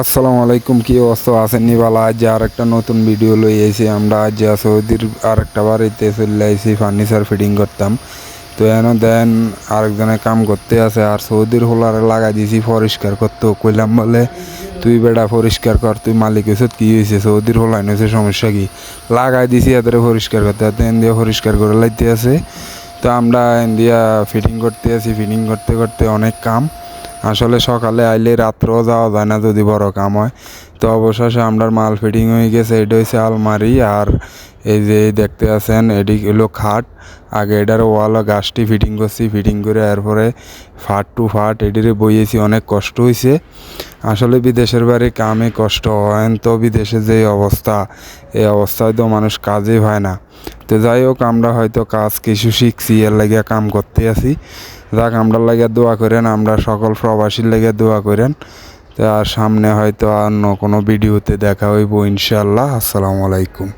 আসসালামু আলাইকুম, কি অবস্থা? আছেন নিবালা আজ আর একটা নতুন ভিডিও লই আইছি। আমরা আজ সৌদির আর একটা বাড়িতে চলে আইছি ফার্নিচার ফিটিং করতাম। তো এন দেন, আরেকজনে কাম করতে আছে আর সৌদির হোলারে লাগাই দিয়েছি পরিষ্কার করতে। কইলাম, বলে, তুই বেটা পরিষ্কার কর, তুই মালিক হয়েছত কি হয়েছে সৌদির হোলাইন হয়েছে সমস্যা কি? লাগাই দিয়েছি এদের পরিষ্কার করতে। এন দিয়ে পরিষ্কার করে লাইতে আছে। তো আমরা এন দিয়া ফিটিং করতে আছি। ফিটিং করতে করতে অনেক কাম। আসলে সকালে আইলে রাত্রেও যাওয়া যায় না যদি বড় কাম হয়। তো অবশেষে আমরা মাল ফিটিং হয়ে গেছে, এটা হচ্ছে আলমারি আর এই যে দেখতে আছেন, এটি হলো খাট। আগে এটার ওয়াল গাছটি ফিটিং করছি ফিটিং করে এরপরে ফাট টু ফাট এটিরে বইয়েছি, অনেক কষ্ট হয়েছে আসলে বিদেশের বাড়ি কামে কষ্ট হয় তো বিদেশে যে অবস্থা এই অবস্থায় তো মানুষ কাজই হয় না। তো যাই হোক, আমরা হয়তো কাজ কিছু শিখছি, এর লাগিয়া কাম করতে আছি। যাক আমরা লাগে দোয়া করেন, আমরা সকল প্রবাসীর লেগে দোয়া করেন। আর সামনে হয়তো অন্য কোনো ভিডিওতে দেখা হইব ইনশাল্লাহ আসসালামু আলাইকুম।